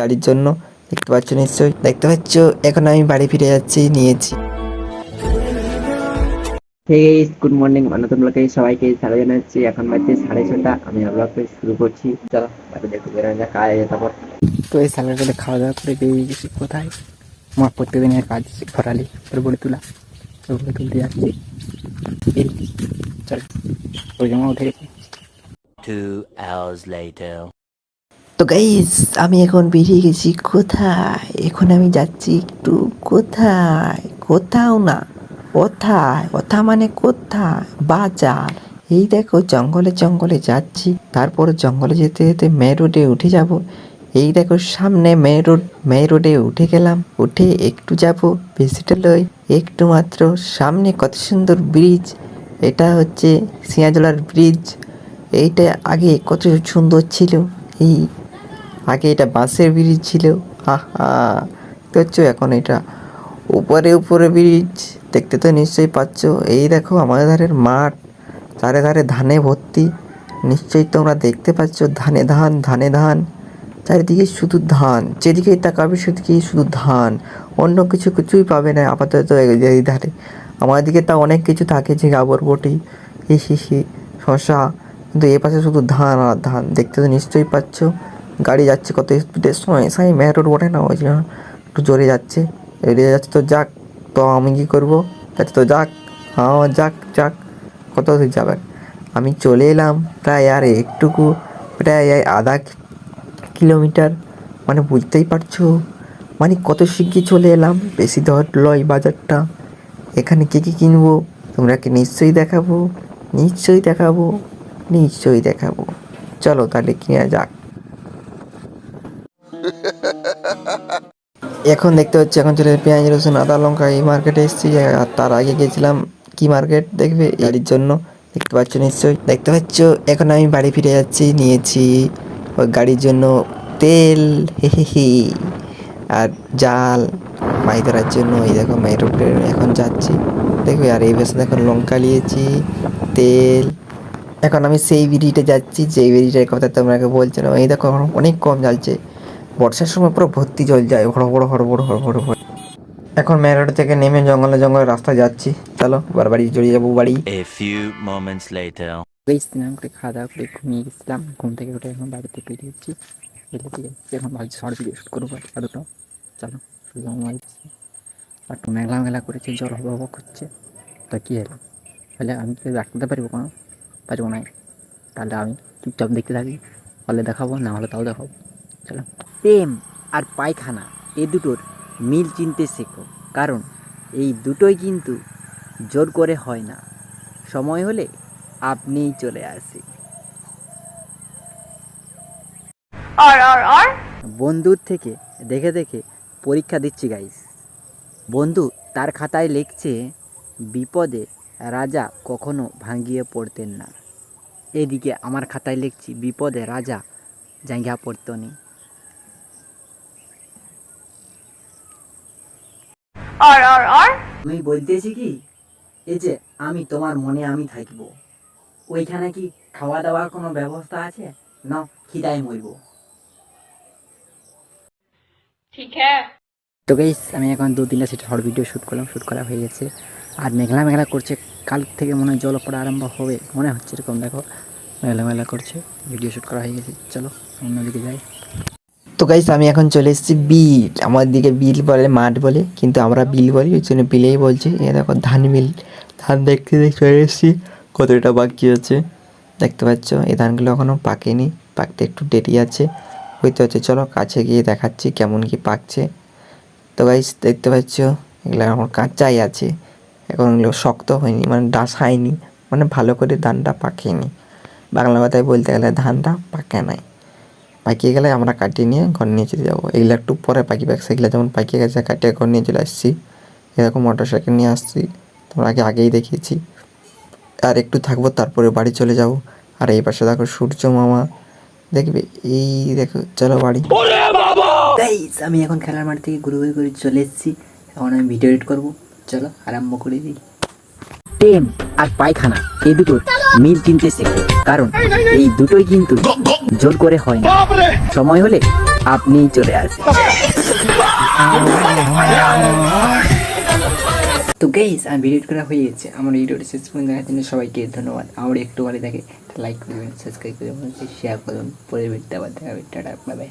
গাড়ির জন্য। দেখতে পাচ্ছ নিশ্চয়ই? দেখতে পাচ্ছ? এখন আমি বাড়ি ফিরে যাচ্ছি নিয়েছি। গুড মর্নিং মানে ব্লগে সবাইকে সাড়ে জানাচ্ছি। এখন বাজছে সাড়ে ছটা আমি ব্লগটা শুরু করছি। চলো বাড়ি দেখতে বেরোনো যাক কাজ আছে তারপর। তো এই স্যালাডটা খাওয়া দাওয়া করে বেরিয়ে গেছি। কোথায়? আমার প্রত্যেকদিনের কাজ ঘরালি তারপরে তুলা। তারপরে তুলতে যাচ্ছি। চল ওই জমা উঠে গেছি। Two hours later. তো গাইস আমি এখন বেরিয়ে গেছি কোথায়? এখন আমি যাচ্ছি একটু কোথায়? কোথাও না, কোথায়? কোথা মানে কোথায়? বাজার। এই দেখো, জঙ্গলে জঙ্গলে যাচ্ছি, তারপর জঙ্গলে যেতে যেতে মে রোডে উঠে যাব। এই দেখো, সামনে মে রোড মে রোডে উঠে গেলাম, উঠে একটু যাব, বেশিটা লই একটু মাত্র সামনে কত সুন্দর ব্রিজ এটা হচ্ছে সিয়াজলার ব্রিজ এইটা আগে কত সুন্দর ছিল, এই আগে এটা বাঁশের ব্রিজ ছিল। আহা এখন এটা? উপরে উপরে ব্রিজ, দেখতে তো নিশ্চয়ই পাচ্ছ। এই দেখো আমাদের ধারের মাঠ ধারে ধারে ধানে ভর্তি। নিশ্চয়ই তোমরা দেখতে পাচ্ছ ধানে ধান ধানে ধান। চারিদিকে শুধু ধান, যেদিকেই তাকাবে সেদিকেই শুধু ধান। অন্য কিছু কিছুই পাবে না আপাতত এই- ধারে। আমার দিকে তা অনেক কিছু থাকে যে গাবর বটি, হি হি হি, শশা, কিন্তু এ পাশে শুধু ধান আর ধান। দেখতে তো নিশ্চয়ই পাচ্ছ। গাড়ি যাচ্ছে কত স্পিডের সময়? সাই মেয়ার রোড ওঠে না ওই জন্য একটু জোরে যাচ্ছে। এড়িয়ে যাচ্ছে তো যাক, তো আমি কী করব? যাচ্ছে তো যাক হ্যাঁ যাক যাক, কত দূর যাবে? আমি চলে এলাম প্রায় আর একটুকু, প্রায় আধা কিলোমিটার। মানে বুঝতেই পারছ? মানে কত শিগগির চলে এলাম। বেশি ধর লয় বাজারটা। এখানে কী কী কিনবো? তোমরা কি নিশ্চয়ই দেখাবো। নিশ্চয়ই দেখাবো। নিশ্চয়ই দেখাবো। চলো তাহলে কিনা যাক। এখন দেখতে হচ্ছে এখন চলে পেঁয়াজ, রসুন, আদা, লঙ্কা, এই মার্কেটে এসেছি। আর তার আগে গেছিলাম, কি মার্কেট দেখবে? গাড়ির জন্য দেখতে পাচ্ছ নিশ্চয়ই। দেখতে পাচ্ছ, এখন আমি বাড়ি ফিরে যাচ্ছি, নিয়েছি ওই গাড়ির জন্য তেল, হে আর জাল মাছ ধরার জন্য এই দেখো উপরে এখন যাচ্ছি। দেখবে, আর এই পাশে দেখো লঙ্কা নিয়েছি, তেল। এখন আমি সেই বিড়িটা যাচ্ছি, যেই বিড়িটার কথা তোমাকে বলছিলাম, এই দেখো এখন অনেক কম জ্বালছে। বর্ষার সময় পুরো ভর্তি জল যায় হড় বড় হড় বড় হড় বড় হড় এখন মেরোড থেকে নেমে জঙ্গলে জঙ্গলে রাস্তা যাচ্ছি। চলো বার বাড়ি চলে যাব বাড়ি। Few moments later. বেশ করে খাওয়া দাওয়া করে ঘুমিয়ে গেছিলাম। ঘুম থেকে উঠে এখন বাড়িতে বেরিয়েছি বেরিয়ে দিয়ে এখন ভাবছি শর্ট ভিডিও শ্যুট করব আর দুটো চলো শুধু মোবাইল আর একটু মেঘলা মেঘলা করেছে জ্বর হব হব করছে। তা কী হলো? তাহলে আমি কি রাখতে পারব কোনো? পারব না তাহলে আমি চুপচাপ দেখতে থাকি। হলে দেখাবো না হলে তাও দেখাবো। প্রেম আর পায়খানা এ দুটোর মিল চিনতে শেখো। কারণ এই দুটোই কিন্তু জোর করে হয় না। সময় হলে আপনিই চলে আসে। বন্ধুর থেকে দেখে দেখে পরীক্ষা দিচ্ছি গাইস বন্ধু তার খাতায় লিখছে বিপদে রাজা কখনো ভাঙিয়ে পড়তেন না। এদিকে আমার খাতায় লিখছি বিপদে রাজা জাঙ্গিয়া আর আর আর? আমি বলতেছি কি এই যে আমি তোমার মনে আমি থাকিব ওইখানে কি খাওয়া দাওয়ার কোনো ব্যবস্থা আছে? না খিদায় মরব। ঠিক হ্যাঁ। তো গাইস আমি এখন দু তিনটা সেটা শর্ট ভিডিও শ্যুট করলাম শ্যুট করা হয়ে গেছে। আর মেঘলা মেঘলা করছে কাল থেকে মনে হয় জল পড়া আরম্ভ হবে মনে হচ্ছে এরকম দেখো। মেলা মেলা করছে ভিডিও শ্যুট করা হয়ে গেছে চলো অন্যদিকে যাই। তো গাইস আমি এখন চলে এসেছি বিল। আমার দিকে বিল বলে, মাঠ বলে, কিন্তু আমরা বিল বলি, ওই জন্য বিলেই বলছি। এ দেখো, ধান বিল। ধান দেখতে দেখতে চলে এসেছি। কতটা বাকি আছে? দেখতে পাচ্ছ, এই ধানগুলো এখনও পাকেনি। পাকতে একটু দেরি আছে। বুঝতে হচ্ছে চলো, কাছে গিয়ে দেখাচ্ছি কেমন কি পাকছে। তো গাইস দেখতে পাচ্ছ, এগুলো এখন কাঁচাই আছে। এখন এগুলো শক্ত হয়নি মানে ডাস হয়নি। মানে ভালো করে ধানটা পাকেনি। বাংলা কথায় বলতে গেলে ধানটা পাকে নাই। পাকিয়ে গেলে আমরা কাটিয়ে নিয়ে ঘর নিয়ে চলে যাব। এগুলো একটু পরে পাকিয়ে সেগুলো যেমন পাকিয়ে গেছে কাটিয়ে ঘর নিয়ে চলে আসছি এরকম মোটর সাইকেল নিয়ে আসছি তোমরা আগে আগেই দেখিয়েছি আর একটু থাকব তারপরে বাড়ি চলে যাব। আর এই পাশে দেখো সূর্য মামা দেখবে? এই দেখো চলো বাড়ি। আমি এখন খেলার মাঠ থেকে ঘুরে ঘুরে করে চলে এসেছি। এখন আমি ভিডিও এডিট করব। চলো আরম্ভ করে দিই। প্রেম আর পায়খানা এই দুটো মিল শেখো কারণ এই দুটোই কিন্তু জোর করে হয় না। সময় হলে আপনি চলে আসেন তো গেইস আমি ভিডিও করা হয়ে গেছে। আমার ভিডিওটি শেষ পর্যন্ত দেখার জন্য সবাইকে ধন্যবাদ। আমার একটু ভালো থাকে লাইক করবেন সাবস্ক্রাইব করবেন শেয়ার করবেন পরের ভিডিওতে আবার দেখা হবে। Tata bye bye